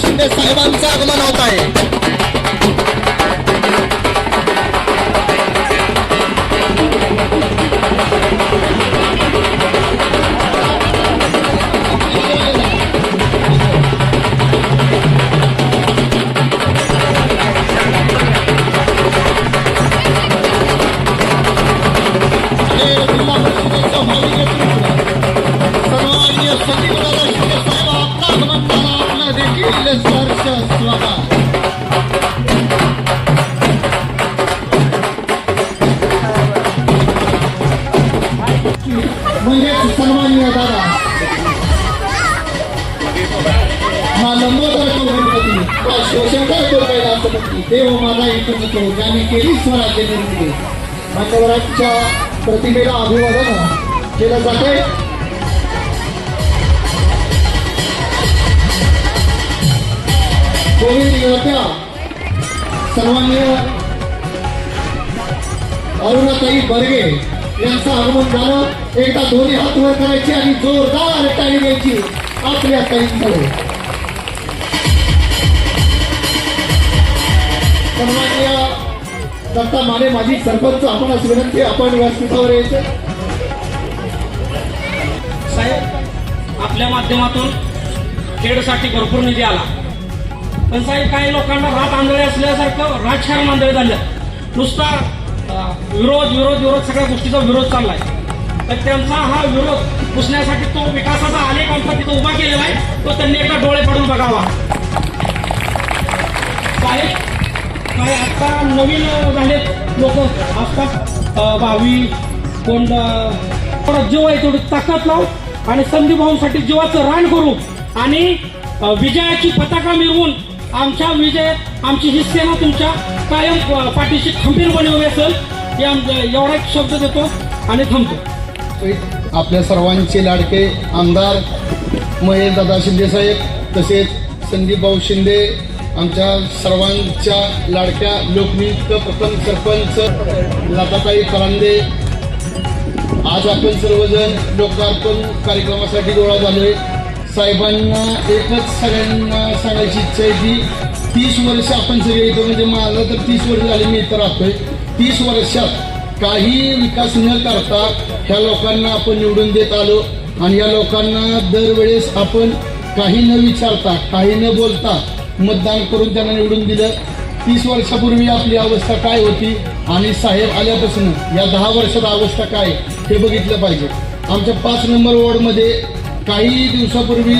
शिंदे साहेबांचं आगमन होत आहे. गणपती हा शिवशंकर देव माझा इथून येतो ज्यांनी केली स्वराज्य निर्मिती मान्यवरांच्या प्रतिमेला अभिवादन केलं जाते सर्वांनी अरुणाताई बर्गे यांचं आगमन झालं एकदा दोन्ही हात वर करायची आणि जोरदार टाळी द्यायची आपल्या ताईंकडे. सन्माननीय दत्ता माने माजी सरपंच आपणास विनंती आपण व्यासपीठावर यायचं. साहेब आपल्या माध्यमातून खेडसाठी भरपूर निधी आला. पण साहेब काही लोकांना रात आंधळे असल्यासारखं राजकारण आंधळे झालं. नुसता विरोध विरोध विरोध सगळ्या गोष्टीचा विरोध चाललाय. तर त्यांचा हा विरोध पुसण्यासाठी तो विकासाचा अनेक आमचा तिथं उभा केलेला आहे. तो त्यांनी एकदा डोळे पडून बघावा. साहेब काय आत्ता नवीन झालेत लोक. असतात भावी कोण अं, जीव आहे तेवढी ताकद लावू आणि संधी भाऊंसाठी जीवाचं रान करू. आणि विजयाची पताका मिळवून आमच्या विजयात आमची ही सेना तुमच्या कायम पाठीशी खंबीरपणे उभी असेल हे आम- एवढा एक शब्द देतो आणि थांबतो. आपल्या सर्वांचे लाडके आमदार महेश दादा शिंदे साहेब तसेच संदीप भाऊ शिंदे आमच्या सर्वांच्या लाडक्या लोकनियुक्त प्रथम सरपंच लताताई करांदे आज आपण सर्वजण लोकार्पण कार्यक्रमासाठी गोळा झालोय साहेबांना एकच सगळ्यांना सांगायची इच्छा आहे की तीस वर्ष आपण सगळे इथं म्हणजे मला तर तीस वर्ष झाली मी इथं राहतोय. तीस वर्षात काही विकास न करता ह्या लोकांना आपण निवडून देत आलो आणि या लोकांना दरवेळेस आपण काही न विचारता काही न बोलता मतदान करून त्यांना निवडून दिलं. तीस वर्षापूर्वी आपली अवस्था काय होती? आणि साहेब आल्यापासून या दहा वर्षात अवस्था काय हे बघितलं पाहिजे. आमच्या पाच नंबर वॉर्डमध्ये काही दिवसापूर्वी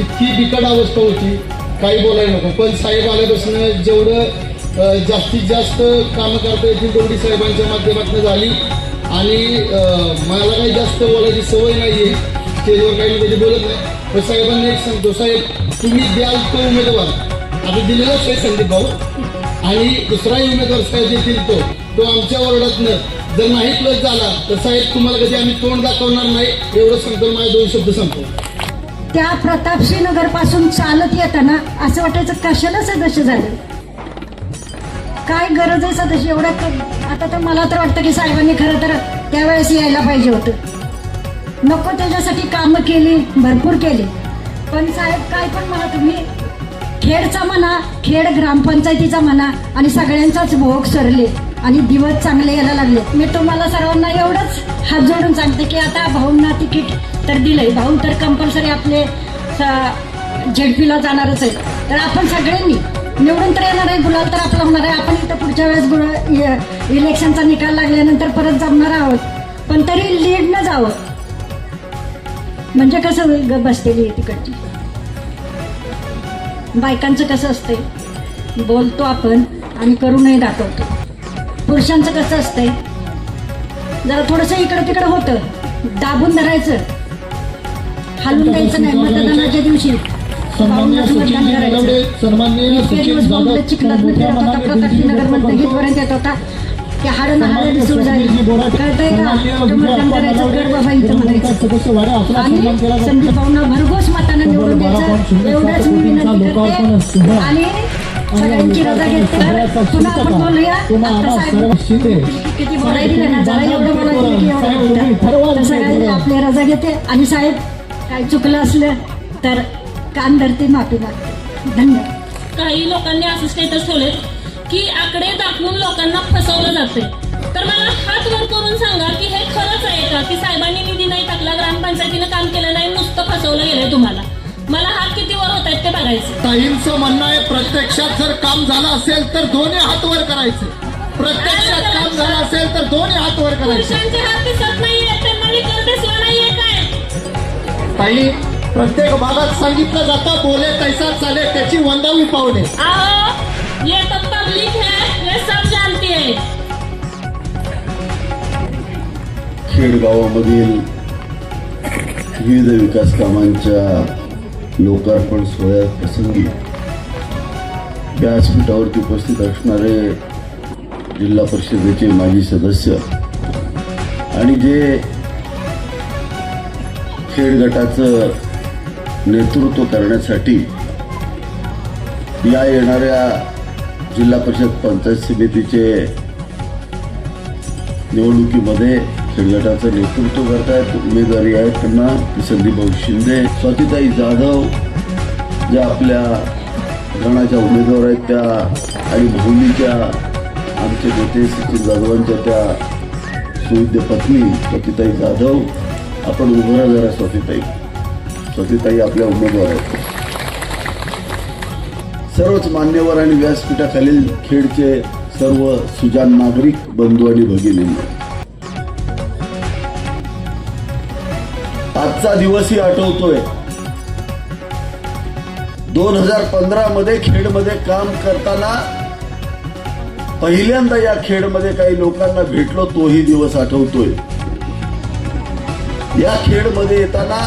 इतकी बिकट अवस्था होती. काही बोलायला नको. पण साहेब आल्यापासून जेवढं जास्तीत जास्त कामं करता येतील तेवढी साहेबांच्या माध्यमातून झाली. आणि मला काही जास्त बोलायची सवय नाही आहे स्टेजवर काही मी कधी बोलत नाही. पण साहेबांना एक सांगतो साहेब तुम्ही द्याल तो उमेदवार. आता दिलेलाच आहे संदीप भाऊ आणि दुसराही उमेदवार साहेब देतील तो. तो आमच्या वॉर्डातनं. जर नाही प्लस झाला तर साहेब तुम्हाला कधी आम्ही तोंड दाखवणार नाही. एवढं सांगतो माझे दोन शब्द सांगतो त्या प्रतापसिंह नगरपासून चालत येताना असं वाटायचं कशाला सदस्य झालं? काय गरज आहे सदस्य? एवढ्या आता तर मला तर वाटतं की साहेबांनी खरं तर त्यावेळेस यायला पाहिजे होतं. नको त्याच्यासाठी कामं केली भरपूर केली. पण साहेब काय पण मला तुम्ही. खेडचा म्हणा खेड ग्रामपंचायतीचा म्हणा आणि सगळ्यांचाच भोग सरले आणि दिवस चांगले यायला लागले. मी तुम्हाला सर्वांना एवढंच हात जोडून सांगते की आता भाऊंना तिकीट तर दिलंय. भाऊ तर कंपल्सरी आपले झेडपीला जाणारच आहे. तर आपण सगळ्यांनी निवडून तर येणार आहे गुलाल तर आपला होणार आहे. आपण इथं पुढच्या वेळेस गुळ इलेक्शनचा निकाल लागल्यानंतर परत जमणार आहोत. पण तरी लीडनं जावं. म्हणजे कसं होईल बसलेली आहे तिकडची? बायकांचं कसं असतंय? बोलतो आपण आणि करूनही दाखवतो. पुरुषांचं कसं असतंय? जरा थोडंसं इकडं तिकडं होतं. दाबून धरायचं. हलून द्यायचं नाही. मतदानाच्या दिवशी. सन्मान्य चिखलात नगर इथपर्यंत येत होता. की हाडं हाडं कळतंय का? कुठं मतदान करायचं कर बाबा इथं म्हणायचं. आणि संदीप भाऊंना भरघोस मतानं निवडून द्यायचं. एवढंच मी विनंती करते. आणि सगळ्यांची रजा घेते तर पुन्हा आपण बोलूया. आता साहेब किती बोलायला दिलं ना जरा एवढं बोलायचं की एवढं बोलतात तर सगळ्यांनी आपली रजा घेते आणि साहेब काय चुकलं असलं तर कान धरते माफी मागते. धन्यवाद. काही लोकांनी असं स्टेटस ठेवलेत की आकडे दाखवून लोकांना फसवलं जाते तर मला हात वर करून सांगा की हे खरंच आहे का? की साहेबांनी निधी नाही टाकला ग्रामपंचायतीनं काम केलं नाही नुसतं फसवलं गेलंय तुम्हाला? मला हात किती वर होत आहेत ते बघायचं. ताईंचं म्हणणं आहे प्रत्यक्षात जर काम झालं असेल तर दोन्ही हात वर करायचे. प्रत्यक्षात काम झालं असेल तर दोन्ही हात वर करायचे. पुरुषांचे हात दिसत नाहीये त्यांना विकर दिसला नाहीये काय? ताई प्रत्येक भागात सांगितलं जातं बोले तैसा चाले त्याची वंदावी आओ ये खेडगावामधील है ये सब विविध विकास कामांच्या लोकार्पण सोहळ्या प्रसंगी व्यासपीठावरती उपस्थित असणारे जिल्हा परिषदेचे माजी सदस्य आणि जे खेड गटाचं नेतृत्व करण्यासाठी या येणाऱ्या जिल्हा परिषद पंचायत समितीचे निवडणुकीमध्ये खेळगटाचं नेतृत्व करतायत उमेदवारी आहेत त्यांना संदीपभाऊ शिंदे स्वातीताई जाधव ज्या आपल्या गणाच्या उमेदवार आहेत त्या आणि बहुलीच्या आमचे नेते सचिन जाधवांच्या त्या सुविद्य पत्नी स्वातीताई जाधव आपण उभं जरा स्वातीताई. स्वातीताई आपल्या उमेदवार आहेत. सर्वच मान्यवर आणि व्यासपीठाखालील खेडचे सर्व सुजान नागरिक बंधू आणि भगिनी. आजचा दिवसही आठवतोय. दोन हजार पंधरा मध्ये खेडमध्ये काम करताना पहिल्यांदा या खेडमध्ये काही लोकांना भेटलो तोही दिवस आठवतोय. या खेडमध्ये येताना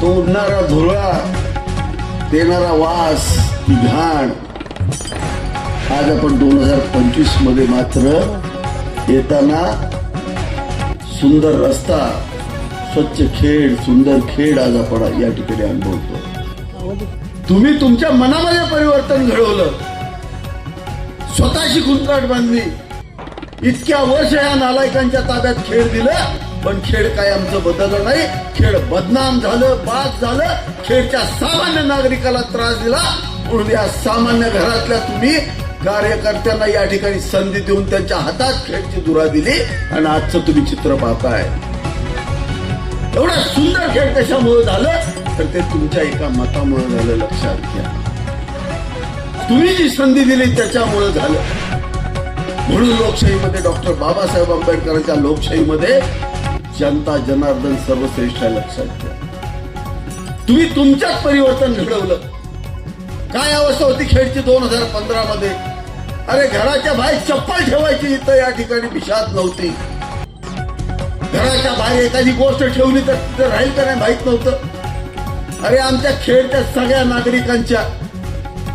तो उडणारा धुळा देणारा वास ती घाण आज आपण दोन हजार पंचवीसमध्ये मात्र येताना सुंदर रस्ता स्वच्छ खेड सुंदर खेड आज आपण या ठिकाणी अनुभवतो. तुम्ही तुमच्या मनामध्ये परिवर्तन घडवलं. स्वतःची खुंटाट बांधली. इतक्या वर्ष या नालायकांच्या ताब्यात खेळ दिलं. पण खेळ काय आमचं बदललं नाही. खेळ बदनाम झालं बाद झालं. खेळच्या सामान्य नागरिकाला त्रास दिला. म्हणून या सामान्य घरातल्या तुम्ही कार्यकर्त्यांना या ठिकाणी संधी देऊन त्यांच्या हातात खेळची दुरा दिली आणि आजचं तुम्ही चित्र पाहताय. एवढा सुंदर खेळ कशामुळे झालं? तर ते तुमच्या एका मतामुळे झालं लक्षात घ्या. तुम्ही जी संधी दिली त्याच्यामुळे झालं. म्हणून लोकशाहीमध्ये डॉक्टर बाबासाहेब आंबेडकरांच्या लोकशाहीमध्ये जनता जनार्दन सर्वश्रेष्ठ आहे लक्षात घ्या. तुम्ही तुमच्यात परिवर्तन घडवलं. काय अवस्था होती खेळची दोन हजार पंधरा मध्ये? अरे घराच्या बाहेर चप्पल ठेवायची इथं या ठिकाणी पिशात नव्हती. घराच्या बाहेर एखादी गोष्ट ठेवली तर तिथं राहील का नाही माहीत नव्हतं. अरे आमच्या खेळच्या सगळ्या नागरिकांच्या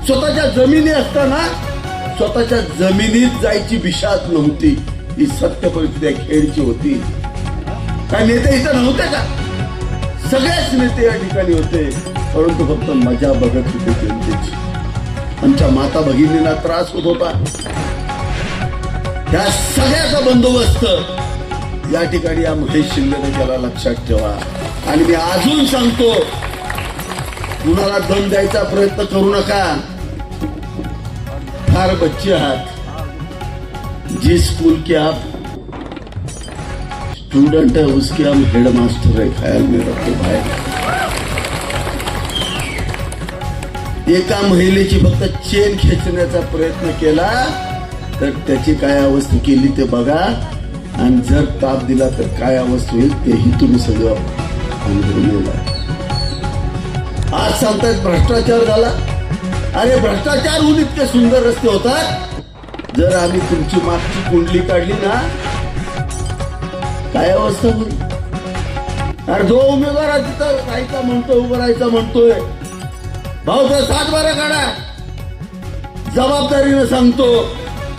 स्वतःच्या जमिनी असताना स्वतःच्या जमिनीत जायची बिशात नव्हती. ही सत्य परिस्थिती खेळची होती. काय नेते इथं नव्हते का? सगळेच नेते या ठिकाणी होते. परंतु फक्त मजा बघत होते जनतेची. आमच्या माता भगिनींना त्रास होत होता. त्या सगळ्याचा बंदोबस्त या ठिकाणी या महेश शिंदेने केला लक्षात ठेवा. आणि मी अजून सांगतो कुणाला दम द्यायचा प्रयत्न करू नका. फार बच्चे आहात. जी स्कूल की आप स्टूडेंट है उसके हम हेड मास्टर है। ख्याल में रखो भाई। एका महिलेची फक्त चेन खेचण्याचा प्रयत्न केला तर त्याची काय अवस्था केली ते बघा. आणि जर ताप दिला तर काय अवस्था होईल तेही तुम्ही सगळं अनुभवलेलं. आज सांगतायत भ्रष्टाचार झाला. अरे भ्रष्टाचार होऊन इतके सुंदर रस्ते होतात. जर आम्ही तुमची मागची कुंडली काढली ना काय अवस्था अरे जो उमेदवार आहे तिथं. राहायचा म्हणतोय उभं राहायचा म्हणतोय. भाऊ तर सात बारा काढा. जबाबदारीनं सांगतो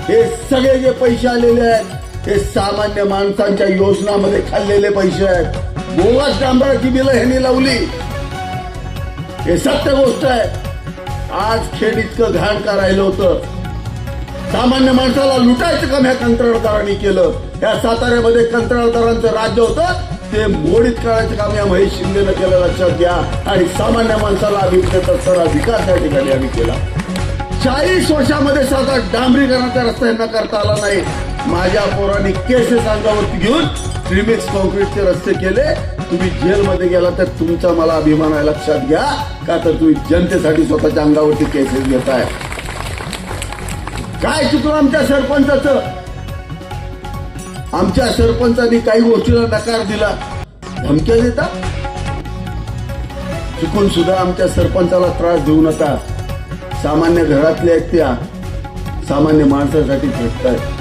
हे सगळे जे पैसे आलेले आहेत हे सामान्य माणसांच्या योजनामध्ये खाल्लेले पैसे आहेत. गोवाच डांबराची बिलं ह्यांनी लावली. हे सत्य गोष्ट आहे. आज खेड इतकं घाण का राहिलं होतं. सामान्य माणसाला लुटायचं काम ह्या कंत्राटदारांनी केलं? या साताऱ्यामध्ये कंत्राटदारांचं राज्य होतं. ते मोडीत काढायचं काम या महेश शिंदेनं केलं लक्षात घ्या. आणि सामान्य माणसाला अभिप्रेत सर अधिकार त्या ठिकाणी आम्ही केला. चाळीस वर्षामध्ये साधा डांबरीकरणाचा रस्ता यांना करता आला नाही. माझ्या पोरांनी केसेस अंगावरती घेऊन रिमिक्स कॉन्क्रीटचे रस्ते केले. तुम्ही जेलमध्ये गेला तर तुमचा मला अभिमान आहे लक्षात घ्या. का तर तुम्ही जनतेसाठी स्वतःच्या अंगावरती केसेस घेताय. काय चुकलं आमच्या सरपंचाचं? आमच्या सरपंचांनी काही गोष्टीला नकार दिला. धमक्या देता चुकून सुद्धा आमच्या सरपंचाला त्रास देऊ नका. सामान्य घरातल्या त्या सामान्य माणसासाठी झटतायत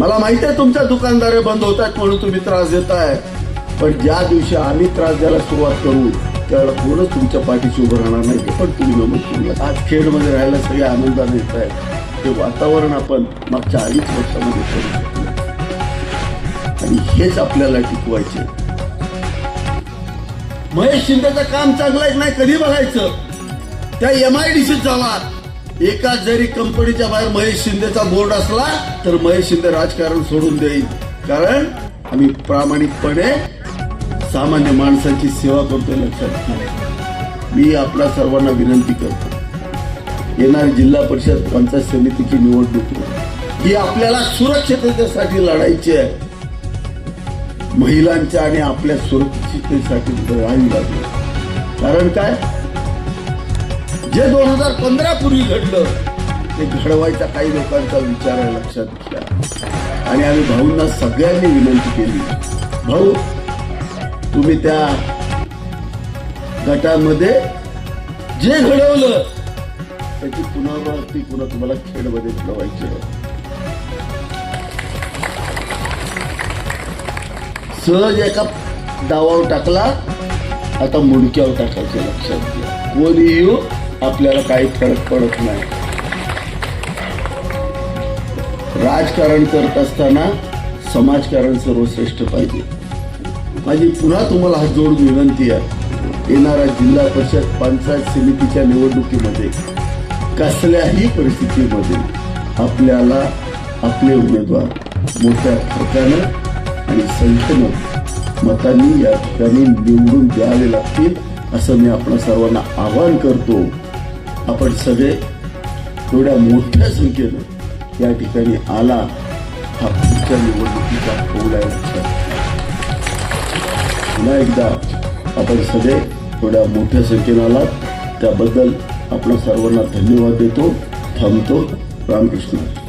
मला माहिती आहे तुमच्या दुकानदारे बंद होत आहेत म्हणून तुम्ही त्रास देताय. पण ज्या दिवशी आम्ही त्रास द्यायला सुरुवात करू त्यावेळेला कोणच तुमच्या पाठीशी उभं राहणार नाही पण तुम्ही नमूद आज खेडमध्ये राहायला सगळे आनंदाने येत आहेत ते वातावरण आपण मागच्या अडीच वर्षामध्ये करू शकलो. आणि हेच आपल्याला टिकवायचे. महेश शिंदेचं काम चांगलं आहे नाही कधी बघायचं? त्या एम आय डी जावा. एका जरी कंपनीच्या बाहेर महेश शिंदेचा बोर्ड असला तर महेश शिंदे राजकारण सोडून देईल. कारण आम्ही प्रामाणिकपणे सामान्य माणसाची सेवा करतोय लक्षात घ्या मी आपल्या सर्वांना विनंती करतो. येणारी जिल्हा परिषद पंचायत समितीची निवडणूक. ही आपल्याला सुरक्षिततेसाठी लढायची आहे. महिलांच्या आणि आपल्या सुरक्षिततेसाठी लढावी लागली. कारण काय? जे दोन हजार पंधरा पूर्वी घडलं ते घडवायचा काही लोकांचा विचार आहे लक्षात घ्या. आणि आम्ही भाऊंना सगळ्यांनी विनंती केली. भाऊ तुम्ही त्या गटामध्ये जे घडवलं त्याची पुनरावृत्ती पुन्हा तुम्हाला खेळमध्ये घडवायची आहे. सहज एका डावावर टाकला आता मुडक्यावर टाकायचं लक्षात घ्या. कोणी येऊ आपल्याला काही फरक पडत नाही. राजकारण करत असताना समाजकारण सर्वश्रेष्ठ पाहिजे. माझी पुन्हा तुम्हाला हात जोडून विनंती आहे. येणाऱ्या जिल्हा परिषद पंचायत समितीच्या निवडणुकीमध्ये कसल्याही परिस्थितीमध्ये आपल्याला आपले उमेदवार मोठ्या प्रकारे आणि संख्येनं मतांनी या ठिकाणी निवडून द्यावे लागतील असं मी आपण सर्वांना आवाहन करतो. आपण सगळे थोड्या मोठ्या संख्येनं या ठिकाणी आला हा पुढच्या निवडणुकीचा कौल आहे. पुन्हा एकदा आपण सगळे थोड्या मोठ्या संख्येनं आलात. त्याबद्दल आपल्या सर्वांना धन्यवाद देतो. थांबतो. रामकृष्ण.